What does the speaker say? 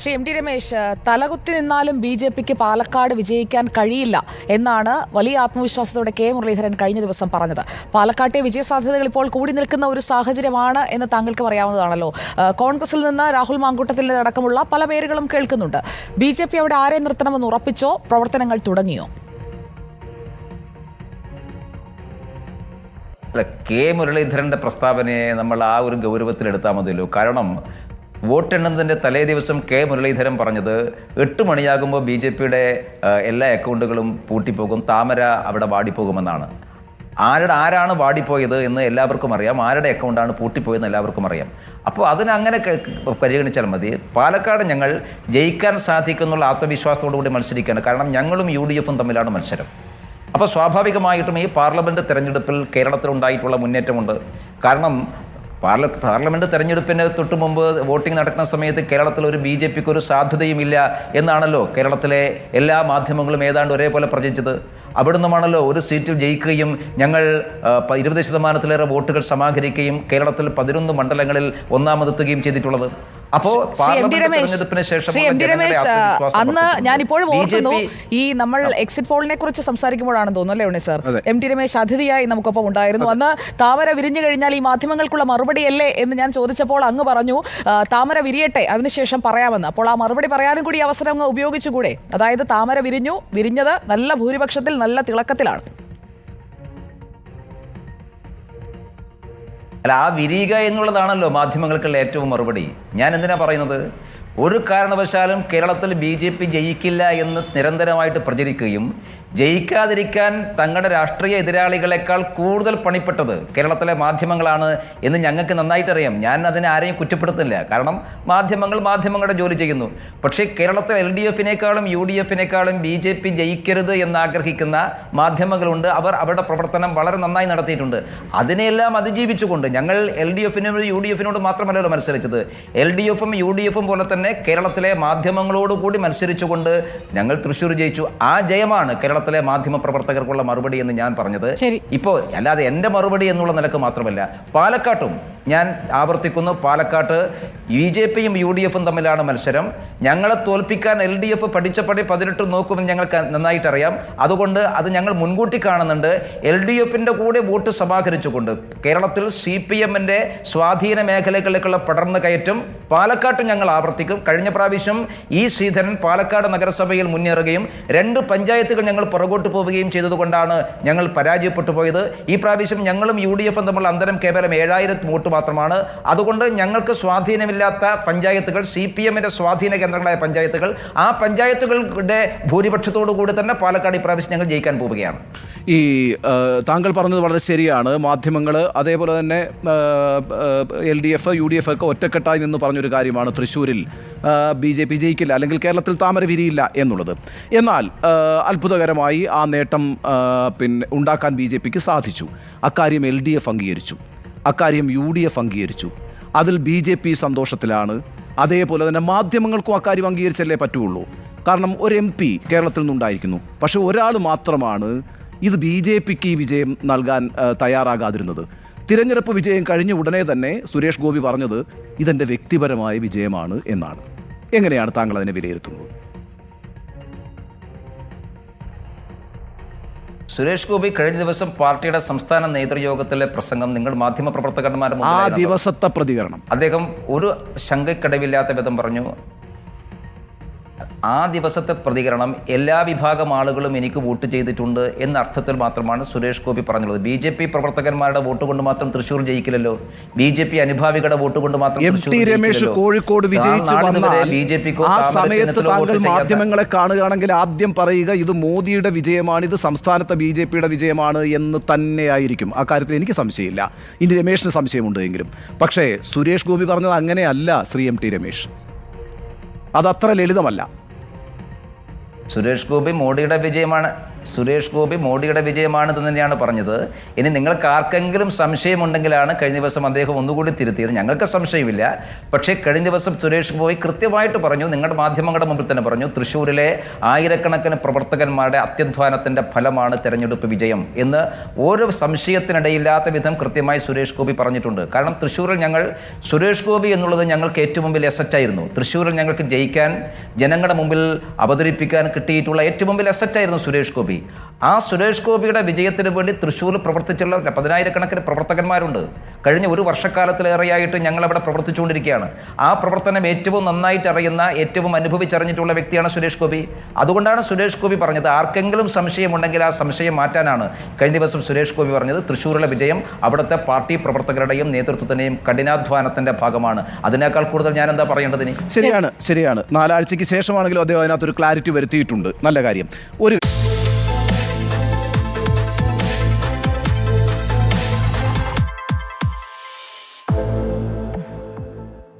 Shri M T Ramesh തലകുത്തി നിന്നാലും B J പിക്ക് പാലക്കാട് വിജയിക്കാൻ കഴിയില്ല എന്നാണ് വലിയ ആത്മവിശ്വാസത്തോടെ കെ മുരളീധരൻ കഴിഞ്ഞ ദിവസം പറഞ്ഞത്. പാലക്കാട്ടെ വിജയസാധ്യതകൾ ഇപ്പോൾ കൂടി നിൽക്കുന്ന ഒരു സാഹചര്യമാണ് എന്ന് താങ്കൾക്ക് പറയാവുന്നതാണല്ലോ. കോൺഗ്രസിൽ നിന്ന് രാഹുൽ മാങ്കൂട്ടത്തിൽ അടക്കമുള്ള പല പേരുകളും കേൾക്കുന്നുണ്ട്. ബി ജെ പി അവിടെ ആരെ നിർത്തണമെന്ന് ഉറപ്പിച്ചോ? പ്രവർത്തനങ്ങൾ തുടങ്ങിയോ? കെ മുരളീധരന്റെ പ്രസ്താവനയെ നമ്മൾ ആ ഒരു ഗൗരവത്തിലെടുത്താൽ മതിയല്ലോ. കാരണം വോട്ടെണ്ണുന്നതിന്റെ തലേ ദിവസം കെ മുരളീധരൻ പറഞ്ഞത് എട്ട് മണിയാകുമ്പോൾ ബി ജെ പിയുടെ എല്ലാ അക്കൗണ്ടുകളും പൂട്ടിപ്പോകും. താമര അവിടെ വാടിപ്പോകുമെന്നാണ്. ആരുടെ ആരാണ് വാടിപ്പോയത് എന്ന് എല്ലാവർക്കും അറിയാം. ആരുടെ അക്കൗണ്ടാണ് പൂട്ടിപ്പോയതെന്ന് എല്ലാവർക്കും അറിയാം. അപ്പോൾ അതിനങ്ങനെ പരിഗണിച്ചാൽ മതി. പാലക്കാട് ഞങ്ങൾ ജയിക്കാൻ സാധിക്കുന്നുള്ള ആത്മവിശ്വാസത്തോടു കൂടി മത്സരിക്കുകയാണ്. കാരണം ഞങ്ങളും യു ഡി എഫും തമ്മിലാണ് മത്സരം. അപ്പോൾ സ്വാഭാവികമായിട്ടും ഈ പാർലമെന്റ് തെരഞ്ഞെടുപ്പിൽ കേരളത്തിലുണ്ടായിട്ടുള്ള മുന്നേറ്റമുണ്ട്. കാരണം പാർല പാർലമെന്റ് തെരഞ്ഞെടുപ്പിന് തൊട്ട് മുമ്പ് വോട്ടിംഗ് നടക്കുന്ന സമയത്ത് കേരളത്തിൽ ഒരു ബി ജെ പിക്ക് ഒരു സാധ്യതയുമില്ല എന്നാണല്ലോ കേരളത്തിലെ എല്ലാ മാധ്യമങ്ങളും ഏതാണ്ട് ഒരേപോലെ പ്രചരിച്ചത്. അവിടുന്നുമാണല്ലോ ഒരു സീറ്റിൽ ജയിക്കുകയും ഞങ്ങൾ ഇരുപത് ശതമാനത്തിലേറെ വോട്ടുകൾ സമാഹരിക്കുകയും കേരളത്തിൽ പതിനൊന്ന് മണ്ഡലങ്ങളിൽ ഒന്നാമതെത്തുകയും ചെയ്തിട്ടുള്ളത്. തെരഞ്ഞെടുപ്പിന് ശേഷം അന്ന് ഞാൻ ഇപ്പോഴും ഓർക്കുന്നു ഈ നമ്മൾ എക്സിറ്റ് പോളിനെ കുറിച്ച് സംസാരിക്കുമ്പോഴാണ് തോന്നുന്നു അല്ലേ സാർ? എം ടി രമേശ് അതിഥിയായി നമുക്കൊപ്പം ഉണ്ടായിരുന്നു. അന്ന് താമര വിരിഞ്ഞു കഴിഞ്ഞാൽ ഈ മാധ്യമങ്ങൾക്കുള്ള മറുപടി അല്ലേ എന്ന് ഞാൻ ചോദിച്ചപ്പോൾ അങ്ങ് പറഞ്ഞു താമര വിരിയട്ടെ അതിനുശേഷം പറയാമെന്ന്. അപ്പോൾ ആ മറുപടി പറയാനും കൂടി അവസരം ഉപയോഗിച്ചുകൂടെ? അതായത് താമര വിരിഞ്ഞു വിരിഞ്ഞത് നല്ല ഭൂരിപക്ഷത്തിൽ നല്ല തിളക്കത്തിലാണ്. അല്ല ആ വിരിയുക എന്നുള്ളതാണല്ലോ മാധ്യമങ്ങൾക്കുള്ള ഏറ്റവും മറുപടി. ഞാൻ എന്തിനാ പറയുന്നത്? ഒരു കാരണവശാലും കേരളത്തിൽ ബി ജെ പി ജയിക്കില്ല എന്ന് നിരന്തരമായിട്ട് പ്രചരിക്കുകയും ജയിക്കാതിരിക്കാൻ തങ്ങളുടെ രാഷ്ട്രീയ എതിരാളികളെക്കാൾ കൂടുതൽ പണിപ്പെട്ടത് കേരളത്തിലെ മാധ്യമങ്ങളാണ് എന്ന് ഞങ്ങൾക്ക് നന്നായിട്ടറിയാം. ഞാൻ അതിനെ ആരെയും കുറ്റപ്പെടുത്തില്ല കാരണം മാധ്യമങ്ങൾ മാധ്യമങ്ങളുടെ ജോലി ചെയ്യുന്നു. പക്ഷേ കേരളത്തിൽ എൽ ഡി എഫിനേക്കാളും യു ഡി എഫിനേക്കാളും ബി ജെ പി ജയിക്കരുത് എന്നാഗ്രഹിക്കുന്ന മാധ്യമങ്ങളുണ്ട്. അവർ അവരുടെ പ്രവർത്തനം വളരെ നന്നായി നടത്തിയിട്ടുണ്ട്. അതിനെയെല്ലാം അതിജീവിച്ചുകൊണ്ട് ഞങ്ങൾ എൽ ഡി എഫിനോട് യു ഡി എഫിനോട് മാത്രമല്ലല്ലോ മത്സരിച്ചത്. എൽ ഡി എഫും യു ഡി എഫും പോലെ തന്നെ കേരളത്തിലെ മാധ്യമങ്ങളോടുകൂടി മത്സരിച്ചുകൊണ്ട് ഞങ്ങൾ തൃശ്ശൂർ ജയിച്ചു. ആ ജയമാണ് കേരളത്തിലെ മാധ്യമ പ്രവർത്തകർക്കുള്ള മറുപടി എന്ന് ഞാൻ പറഞ്ഞത്. ഇപ്പോൾ അല്ലാതെ എന്റെ മറുപടി എന്നുള്ള നിലയ്ക്ക് മാത്രമല്ല പാലക്കാട്ടും ഞാൻ ആവർത്തിക്കുന്നു പാലക്കാട്ട് ബി ജെ പിയും യു ഡി എഫും തമ്മിലാണ് മത്സരം. ഞങ്ങളെ തോൽപ്പിക്കാൻ എൽ ഡി എഫ് പഠിച്ച പടി പതിനെട്ട് നോക്കുമെന്ന് ഞങ്ങൾക്ക് നന്നായിട്ടറിയാം. അതുകൊണ്ട് അത് ഞങ്ങൾ മുൻകൂട്ടി കാണുന്നുണ്ട്. എൽ ഡി എഫിന്റെ കൂടെ വോട്ട് സമാഹരിച്ചുകൊണ്ട് കേരളത്തിൽ സി പി എമ്മിന്റെ സ്വാധീന മേഖലകളിലേക്കുള്ള പടർന്നു കയറ്റും പാലക്കാട്ടും ഞങ്ങൾ ആവർത്തിക്കും. കഴിഞ്ഞ പ്രാവശ്യം ഈ ശ്രീധരൻ പാലക്കാട് നഗരസഭയിൽ മുന്നേറുകയും രണ്ട് പഞ്ചായത്തുകൾ ഞങ്ങൾ പുറകോട്ട് പോവുകയും ചെയ്തതുകൊണ്ടാണ് ഞങ്ങൾ പരാജയപ്പെട്ടു പോയത്. ഈ പ്രാവശ്യം ഞങ്ങളും യു ഡി എഫും തമ്മിലുള്ള അന്തരം കേവലം ഏഴായിരത്തി വോട്ട് മാത്രമാണ്. അതുകൊണ്ട് ഞങ്ങൾക്ക് സ്വാധീനമില്ലാത്ത പഞ്ചായത്തുകൾ സി പി എമ്മിന്റെ സ്വാധീന കേന്ദ്രങ്ങളായ പഞ്ചായത്തുകൾ ആ പഞ്ചായത്തുകളുടെ ഭൂരിപക്ഷത്തോടു കൂടി തന്നെ പാലക്കാട് ഇപ്രാവശ്യം ഞങ്ങൾ ജയിക്കാൻ പോവുകയാണ്. ഈ താങ്കൾ പറഞ്ഞത് വളരെ ശരിയാണ്. മാധ്യമങ്ങൾ അതേപോലെ തന്നെ L D F U D F ഒക്കെ ഒറ്റക്കെട്ടായി നിന്ന് പറഞ്ഞൊരു കാര്യമാണ് തൃശ്ശൂരിൽ. ബി ജെ പി ജയിക്കില്ല അല്ലെങ്കിൽ കേരളത്തിൽ താമര വിരിയില്ല എന്നുള്ളത്. എന്നാൽ അത്ഭുതകരമായി ആ നേട്ടം പിന്നെ ഉണ്ടാക്കാൻ ബി ജെ പിക്ക് സാധിച്ചു. അക്കാര്യം എൽ ഡി എഫ് അംഗീകരിച്ചു. അക്കാര്യം യു ഡി എഫ് അംഗീകരിച്ചു. അതിൽ ബി ജെ പി സന്തോഷത്തിലാണ്. അതേപോലെ തന്നെ മാധ്യമങ്ങൾക്കും അക്കാര്യം അംഗീകരിച്ചല്ലേ പറ്റുള്ളൂ. കാരണം ഒരു എം പി കേരളത്തിൽ നിന്നുണ്ടായിരിക്കുന്നു. പക്ഷേ ഒരാൾ മാത്രമാണ് ഇത് ബി ജെ പിക്ക് ഈ വിജയം നൽകാൻ തയ്യാറാകാതിരുന്നത്. തിരഞ്ഞെടുപ്പ് വിജയം കഴിഞ്ഞ ഉടനെ തന്നെ സുരേഷ് ഗോപി പറഞ്ഞത് ഇതെന്റെ വ്യക്തിപരമായ വിജയമാണ് എന്നാണ്. എങ്ങനെയാണ് താങ്കൾ അതിനെ വിലയിരുത്തുന്നത്? സുരേഷ് ഗോപി കഴിഞ്ഞ ദിവസം പാർട്ടിയുടെ സംസ്ഥാന നേതൃയോഗത്തിലെ പ്രസംഗം നിങ്ങൾ മാധ്യമപ്രവർത്തകന്മാരുടെ ആ ദിവസത്തെ പ്രതികരണം. അദ്ദേഹം ഒരു ശങ്കക്കടവില്ലാത്ത വിധം പറഞ്ഞു ആ ദിവസത്തെ പ്രതികരണം എല്ലാ വിഭാഗം ആളുകളും എനിക്ക് വോട്ട് ചെയ്തിട്ടുണ്ട് എന്ന അർത്ഥത്തിൽ മാത്രമാണ് സുരേഷ് ഗോപി പറഞ്ഞുള്ളത്. ബി ജെ പി പ്രവർത്തകന്മാരുടെ വോട്ട് കൊണ്ട് മാത്രം തൃശ്ശൂർ ജയിക്കില്ലല്ലോ. ബി ജെ പി അനുഭാവികളുടെ വോട്ട് കൊണ്ട് മാത്രം കോഴിക്കോട് ബി ജെ പിക്കോ മാധ്യമങ്ങളെ കാണുകയാണെങ്കിൽ ആദ്യം പറയുക ഇത് മോദിയുടെ വിജയമാണ് ഇത് സംസ്ഥാനത്തെ ബി ജെ പിയുടെ വിജയമാണ് എന്ന് തന്നെയായിരിക്കും. ആ കാര്യത്തിൽ എനിക്ക് സംശയമില്ല. ഇനി രമേശിന് സംശയമുണ്ട് എങ്കിലും. പക്ഷേ സുരേഷ് ഗോപി പറഞ്ഞത് അങ്ങനെയല്ല ശ്രീ എം ടി രമേശ് അതത്ര ലളിതമല്ല. സുരേഷ് ഗോപി മോഡിയുടെ വിജയമാണ്. സുരേഷ് ഗോപി മോഡിയുടെ വിജയമാണെന്ന് തന്നെയാണ് പറഞ്ഞത്. ഇനി നിങ്ങൾക്ക് ആർക്കെങ്കിലും സംശയമുണ്ടെങ്കിലാണ് കഴിഞ്ഞ ദിവസം അദ്ദേഹം ഒന്നുകൂടി തിരുത്തിയത്. ഞങ്ങൾക്ക് സംശയമില്ല. പക്ഷേ കഴിഞ്ഞ ദിവസം സുരേഷ് ഗോപി കൃത്യമായിട്ട് പറഞ്ഞു നിങ്ങളുടെ മാധ്യമങ്ങളുടെ മുമ്പിൽ തന്നെ പറഞ്ഞു തൃശ്ശൂരിലെ ആയിരക്കണക്കിന് പ്രവർത്തകന്മാരുടെ അത്യധ്വാനത്തിന്റെ ഫലമാണ് തെരഞ്ഞെടുപ്പ് വിജയം എന്ന് ഓരോ സംശയത്തിനിടയില്ലാത്ത വിധം കൃത്യമായി സുരേഷ് ഗോപി പറഞ്ഞിട്ടുണ്ട്. കാരണം തൃശ്ശൂരിൽ ഞങ്ങൾ സുരേഷ് ഗോപി എന്നുള്ളത് ഞങ്ങൾക്ക് ഏറ്റവും മുമ്പിൽ എസറ്റായിരുന്നു തൃശ്ശൂരിൽ ഞങ്ങൾക്ക് ജയിക്കാൻ ജനങ്ങളുടെ മുമ്പിൽ അവതരിപ്പിക്കാൻ കിട്ടിയിട്ടുള്ള ഏറ്റവും മുമ്പിൽ എസറ്റായിരുന്നു സുരേഷ് ഗോപി. ആ സുരേഷ് ഗോപിയുടെ വിജയത്തിന് വേണ്ടി തൃശ്ശൂരിൽ പ്രവർത്തിച്ചുള്ള പതിനായിരക്കണക്കിന് പ്രവർത്തകന്മാരുണ്ട്. കഴിഞ്ഞ ഒരു വർഷക്കാലത്തിലേറെയായിട്ട് ഞങ്ങൾ അവിടെ പ്രവർത്തിച്ചുകൊണ്ടിരിക്കുകയാണ്. ആ പ്രവർത്തനം ഏറ്റവും നന്നായിട്ട് അറിയുന്ന ഏറ്റവും അനുഭവിച്ചറിഞ്ഞിട്ടുള്ള വ്യക്തിയാണ് സുരേഷ് ഗോപി. അതുകൊണ്ടാണ് സുരേഷ് ഗോപി പറഞ്ഞത് ആർക്കെങ്കിലും സംശയമുണ്ടെങ്കിൽ ആ സംശയം മാറ്റാനാണ്. കഴിഞ്ഞ ദിവസം സുരേഷ് ഗോപി പറഞ്ഞത് തൃശ്ശൂരിലെ വിജയം അവിടുത്തെ പാർട്ടി പ്രവർത്തകരുടെയും നേതൃത്വത്തിന്റെയും കഠിനാധ്വാനത്തിന്റെ ഭാഗമാണ്. അതിനേക്കാൾ കൂടുതൽ ഞാൻ എന്താ പറയേണ്ടത് ശരിയാണ് ശരിയാണ്. നാലാഴ്ചയ്ക്ക് ശേഷമാണെങ്കിലും അദ്ദേഹം അതിനകത്തൊരു ക്ലാരിറ്റി വരുത്തിയിട്ടുണ്ട്. നല്ല കാര്യം. ഒരു